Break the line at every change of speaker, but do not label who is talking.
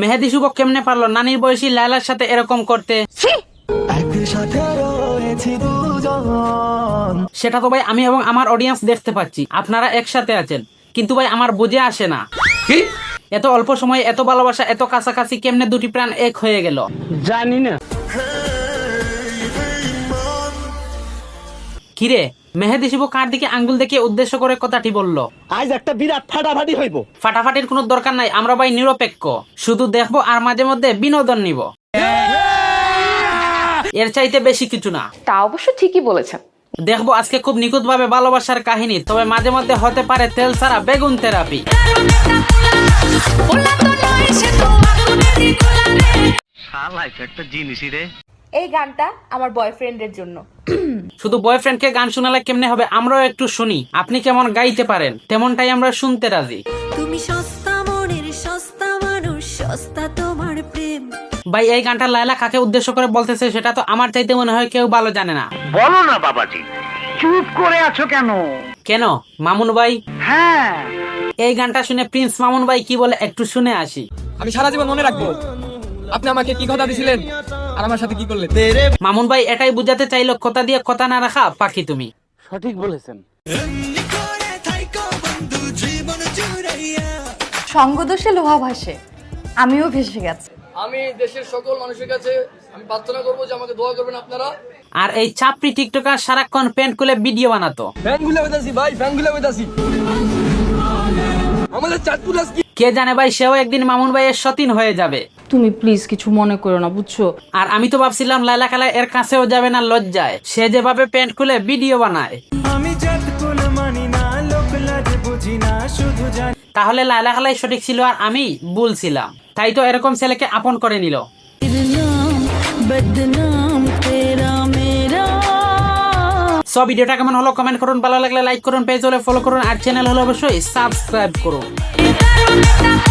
মেহেদি শুভ কেমনে পারল? নানির বয়সী লায়লার সাথে এরকম করতে। সেটা তো ভাই আমি এবং আমার অডিয়েন্স দেখতে পাচ্ছি। আপনারা একসাথে আছেন। কিন্তু ভাই আমার বুঝে আসে না।
কি?
এত অল্প সময়ে এত ভালোবাসা এত কাছাকাছি কেমনে দুটি প্রাণ এক হয়ে গেল?
জানি না।
কিরে? মেহেদি শিবু কার দিকে আঙ্গুল দেখে উদ্দেশ্য করে কথাটি বলল?
আজ একটা বিরাট ফাটাফাটি হইব।
ফাটাফাটির কোনো দরকার নাই আমরা ভাই নিরপেক্ষ। শুধু দেখব আর মাঝে মধ্যে বিনোদন নিব। এর চাইতে বেশি কিছু না।
তা অবশ্য ঠিকই বলেছেন।
দেখব আজকে খুব নিখুঁত ভাবে ভালোবাসার কাহিনী তবে মাঝে মধ্যে হতে পারে তেল ছাড়া বেগুন থেরাপি।
এই গানটা আমার বয়ফ্রেন্ডের জন্য।
শুধু বয়ফ্রেন্ডকে গান শোনালে কেমনে হবে? আমরাও একটু শুনি। আপনি কেমন গাইতে পারেন? তেমনটাই আমরা শুনতে রাজি।
তুমি সস্তা মনের সস্তা মানুষ সস্তা তোমার প্রেম।
ভাই এই গানটা লায়লা কাকে উদ্দেশ্য করে বলতেছে সেটা তো আমার চাইতে মনে হয় কেউ ভালো জানে না।
বলো না বাবাজি। চুপ করে আছো কেন?
কেন? মামুন ভাই?
হ্যাঁ।
এই গানটা শুনে প্রিন্স মামুন ভাই কি বলে একটু শুনে আসি।
আমি সারা জীবন মনে রাখব। আপনি আমাকে কি কথা দিছিলেন? আর আমার সাথে কি করলেন?
মামুন ভাই এটাই বুঝাতে চাইলো কথা দিয়ে কথা না রাখা পাখি তুমি।
সঠিক বলেছেন।
সঙ্গদোষে লোহা ভাসে। আমিও ভেসে গেছি।
আমি দেশের সকল মানুষের কাছে আমি প্রার্থনা করব যে আমাকে দোয়া করবেন আপনারা।
আর এই চাপড়ি টিকটকার সারাক্ষণ প্যান্ট খুলে ভিডিও বানাতো।
ফ্যানগুলো বেদাসি ভাই ফ্যানগুলো বেদাসি আমাদের চাঁদপুর আজকে
কে জানে ভাই সেও একদিন মামুন ভাইয়ের সতীন হয়ে যাবে।
তুমি প্লিজ কিছু মনে করো না বুঝছ?
আর আমি তো ভাবছিলাম লাইলা কালা এর কাছেও যাবে না লজ্জায়। সে যেভাবে প্যান্ট খুলে ভিডিও বানায়। তাহলে লাইলা খালাই সঠিক ছিল আর আমি ভুল ছিলাম। তাই তো এরকম ছেলেকে আপন করে নিল। সব ভিডিওটা কেমন হলো কমেন্ট করুন। ভালো লাগলে লাইক করুন পেজ হলে ফলো করুন আর চ্যানেল হলে অবশ্যই সাবস্ক্রাইব করুন।
ওলা তো